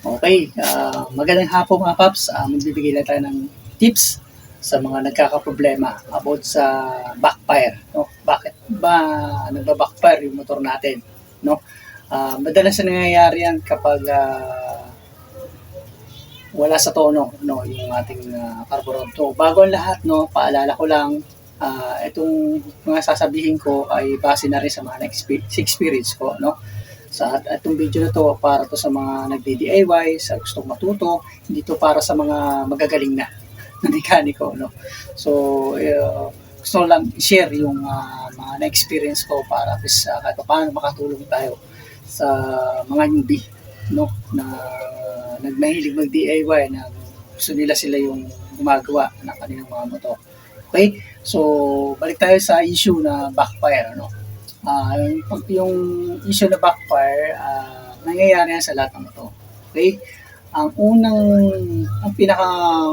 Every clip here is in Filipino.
Okay, ah, magandang hapon mga paps. Uh, magbibigay lang tayo ng tips sa mga nagkakaproblema about sa backfire. No? Bakit ba nagba-backfire yung motor natin? No? Ah, madalas na nangyayari yan kapag ah, wala sa tono no yung ating uh, carburetor. So, bago ang lahat no, paalala ko lang ah, itong mga sasabihin ko ay base na rin sa mga experience ko no. Sa itong video na to para to sa mga nagdi-DIY, sa gustong matuto, hindi to para sa mga magagaling na na mekaniko no. So uh, gusto lang i-share yung ah, mga na-experience ko para least uh, kahit paano makatulong tayo sa mga newbie no na nagmahilig mag DIY na gusto nila sila yung gumagawa ng kanilang mga motor. Okay? So, balik tayo sa issue na backfire ano. Yung, pag- yung issue na backfire, ah, nangyayari yan sa lahat ng motor. Okay? Ang unang ang pinaka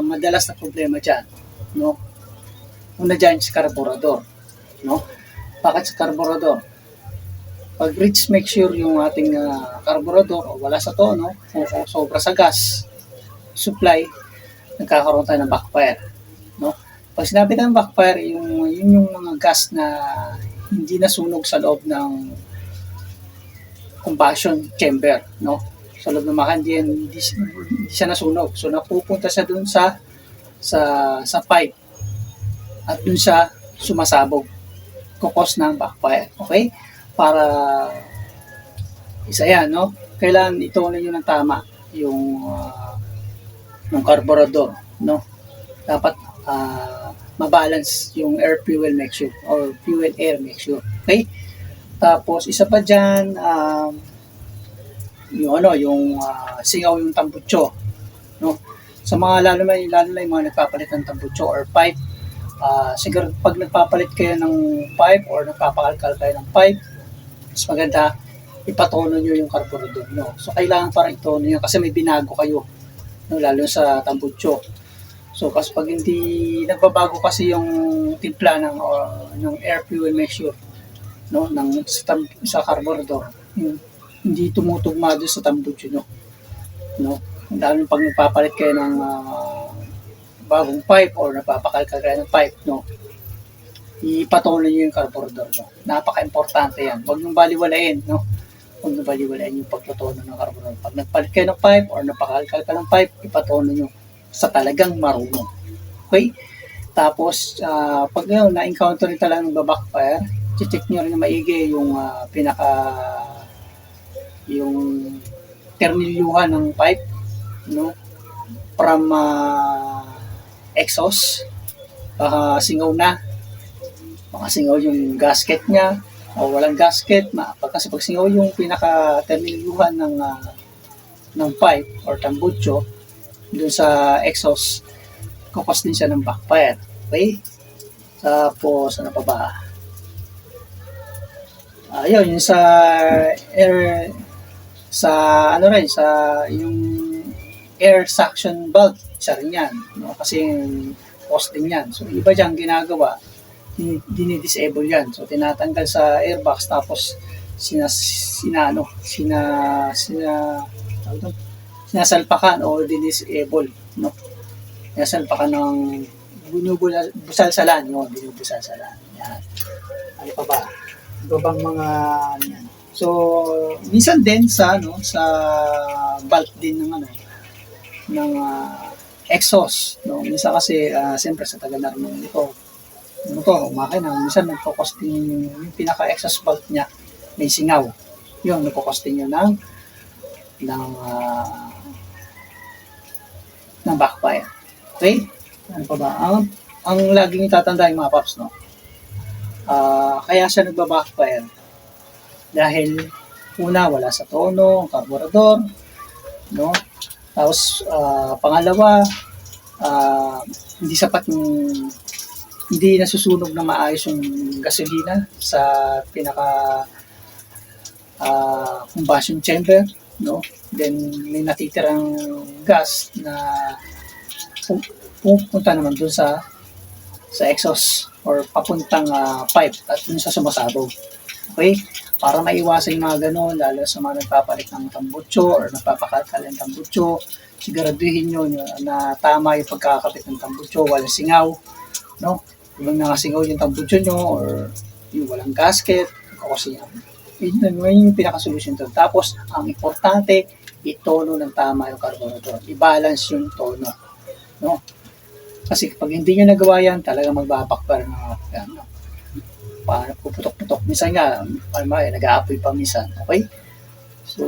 madalas na problema diyan, no? Una diyan sa carburetor, no? Bakit sa carburetor? pag reach make sure yung ating ah, carburetor o wala sa tono o, o sobra sa gas supply nagkakaroon tayo ng backfire no pag sinabi ng backfire yung yun yung mga gas na hindi nasunog sa loob ng combustion chamber no? Sa loob ng makan hindi, hindi, hindi siya nasunog. So napupunta siya dun sa sa sa pipe. At dun siya sumasabog. Kukos ng backfire okay? Para isa yan, no? Kailangan itunan nyo ng tama yung uh, yung carburetor, no? Dapat ah, mabalance yung air fuel mixture or fuel air mixture. Okay? Tapos isa pa diyan um, yung ano, yung ah, singaw yung tambutso, no? Sa mga lalo na lalo na yung mga nagpapalit ng tambutso or pipe, ah, siguro pag nagpapalit kayo ng pipe or nagpapakalkal kayo ng pipe, mas maganda ipatono nyo yung carburetor nyo. So, kailangan parang itono nyo kasi may binago kayo, no, lalo sa tambucho. So, kasi pag hindi nagbabago kasi yung timpla ng, or, ng air fuel mixture, no, ng, sa, tam, sa carburetor, hindi tumutugma doon sa tambucho nyo. No? Lalo pag nagpapalit kayo ng ah, bagong pipe or nagpapakalkal kayo ng pipe, no, ipatuloy nyo yung carburetor nyo. Napaka-importante yan. Huwag nyo baliwalain, no? Huwag nyo baliwalain yung pagtutono ng carburetor. Pag nagpalit kayo ng pipe or napakalkal ka ng pipe, ipatono nyo sa talagang marunong. Okay? Tapos, ah, pag ngayon, na-encounter nyo talagang backfire, check nyo rin na maigi yung ah, pinaka yung ternilyuhan ng pipe, no? From ah, exhaust, baka singaw na, makasingaw yung gasket niya o walang gasket pag kasi pag singaw yung pinaka terminuhan ng ah, ng pipe or tambucho dun sa exhaust kukos din siya ng backfire okay tapos ano pa ba ayun yung sa air sa ano rin sa yung air suction valve isa rin yan no? kasi cost din yan so iba dyan ginagawa din- dinidisable yan. So, tinatanggal sa airbox tapos sina, sina ano, sina, sina, tawag? Sinasalpakan o dinidisable, no? Sinasalpakan ng binubusalsalan, yun, binubusalsalan. Yan. Ano pa ba? Ano bang mga, ano yan? So, minsan din sa, ano, sa bulk din ng, ano, ng ah, exhaust, no? Minsan kasi, ah, siyempre sa tagal na rin ito, ano to, makina, minsan nagkakosting yung, yung pinaka-exhaust valve niya, may singaw. Yun, nagkakosting yun ng, ng, ah, ng backfire. Okay? Ano pa ba? Ang, ang laging tatandaan mga paps, no? Ah, kaya siya nagba-backfire dahil una, wala sa tono, ang carburetor, no? Tapos, ah, pangalawa, ah, hindi sapat yung hindi nasusunog na maayos yung gasolina sa pinaka ah, combustion chamber no then may natitirang gas na pu- pupunta naman dun sa sa exhaust or papuntang ah, pipe at dun sa sumasabog okay para maiwasan yung mga ganun, lalo sa mga nagpapalit ng tambutso or nagpapakalkal ng tambutso, siguraduhin nyo na, tama yung pagkakapit ng tambutso, walang singaw, no? Walang nakasingaw yung tambutso nyo or yung walang gasket, kasi yan. Yun, yun, yun yung pinakasolusyon doon. Tapos, ang importante, itono ng tama yung carburetor. I-balance yung tono. No? Kasi pag hindi nyo nagawa yan, talaga magbabakbar na yan. No? Paano puputok-putok. Minsan nga, ano eh, nag-aapoy pa minsan. Okay? So,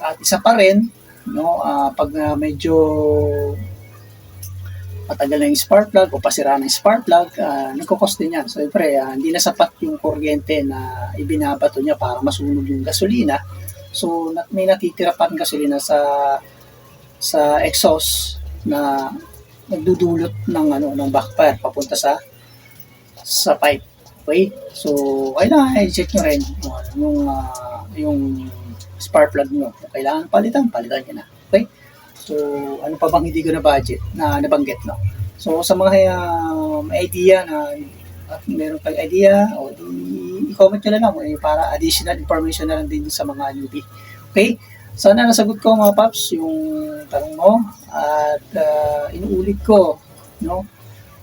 at isa pa rin, no, ah, pag ah, medyo matagal na yung spark plug o pasira ng spark plug, uh, nagkakos din yan. Siyempre, ah, hindi na sapat yung kuryente na ibinabato niya para masunog yung gasolina. So, na- may natitira pa gasolina sa sa exhaust na nagdudulot ng ano ng backfire papunta sa sa pipe. Okay? So, kailangan i-check nyo rin yung, ano, yung, ah, yung spark plug nyo. Kailangan palitan, palitan nyo na. So, ano pa bang hindi ko na budget na nabanggit, no? So, sa mga uh, may idea na at meron kang idea, o di, i-comment nyo na lang eh, para additional information na lang din sa mga newbie. Okay? Sana nasagot ko mga paps yung tanong mo at uh, inuulit ko, no?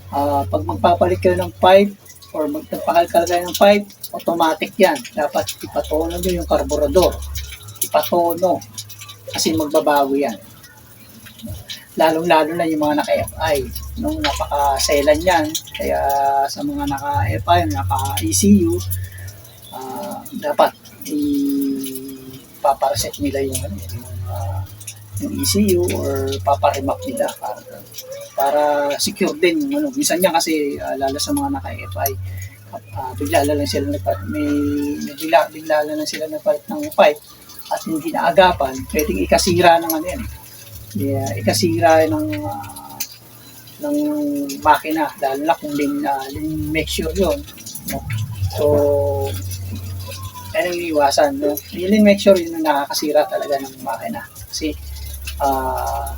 Ah, pag magpapalit kayo ng pipe or magpapakalkal kayo ng pipe, automatic yan. Dapat ipatono nyo yung karburador. Ipatono. Kasi magbabago yan lalong-lalo na yung mga naka-FI. Nung napaka-selan yan, kaya sa mga naka-FI, naka-ECU, ah, dapat i-papareset nila yung, ano, yung, ah, yung ECU or paparemap nila para, para secure din yung ano. Minsan yan kasi ah, lalo sa mga naka-FI, ah, bigla lang sila nagpa- may, bigla, bigla lang sila nagpalit ng pipe at hindi naagapan, pwedeng ikasira ng ano yan yeah, ikasira ng ah, ng makina lalo na kung lin, uh, lin make sure yun no? so yan ang iwasan no? lin make sure yun nakakasira talaga ng makina kasi uh,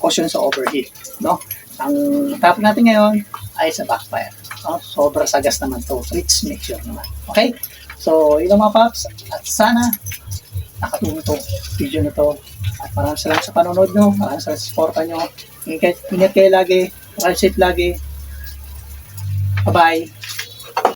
caution sa overheat no? ang topic natin ngayon ay sa backfire no? sobra sagas naman to please make sure naman okay so yun mga paps at sana nakatulong to video na to at maraming salamat sa panonood nyo. Maraming salamat sa suporta nyo. Ingat, ingat kayo lagi. Ride safe lagi. Bye-bye.